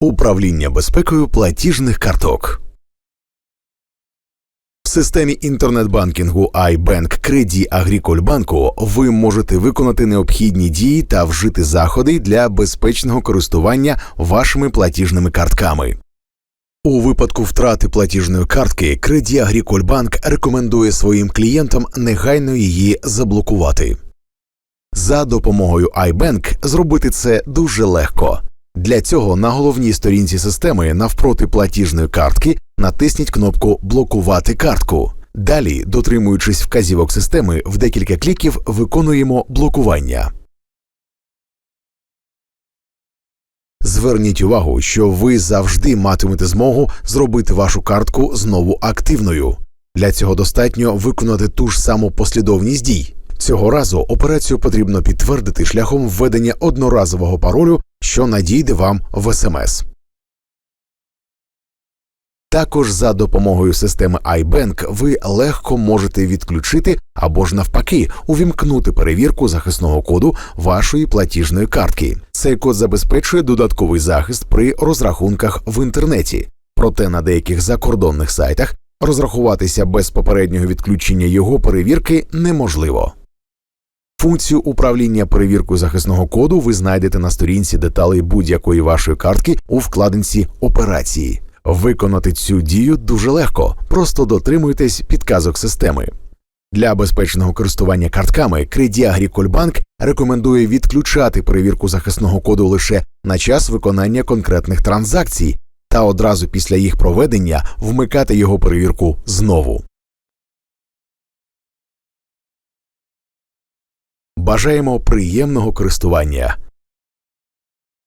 Управління безпекою платіжних карток. В системі інтернет-банкінгу iBank Credit Agricole Банку ви можете виконати необхідні дії та вжити заходи для безпечного користування вашими платіжними картками. У випадку втрати платіжної картки Credit Agricole Bank рекомендує своїм клієнтам негайно її заблокувати. За допомогою iBank зробити це дуже легко. Для цього на головній сторінці системи навпроти платіжної картки натисніть кнопку Блокувати картку. Далі, дотримуючись вказівок системи, в декілька кліків виконуємо блокування. Зверніть увагу, що ви завжди матимете змогу зробити вашу картку знову активною. Для цього достатньо виконати ту ж саму послідовність дій. Цього разу операцію потрібно підтвердити шляхом введення одноразового паролю, що надійде вам в СМС. Також за допомогою системи iBank ви легко можете відключити або ж навпаки увімкнути перевірку захисного коду вашої платіжної картки. Цей код забезпечує додатковий захист при розрахунках в інтернеті, проте на деяких закордонних сайтах розрахуватися без попереднього відключення його перевірки неможливо. Функцію управління перевіркою захисного коду ви знайдете на сторінці деталей будь-якої вашої картки у вкладинці операції. Виконати цю дію дуже легко, просто дотримуйтесь підказок системи. Для безпечного користування картками Bank рекомендує відключати перевірку захисного коду лише на час виконання конкретних транзакцій та одразу після їх проведення вмикати його перевірку знову. Бажаємо приємного користування.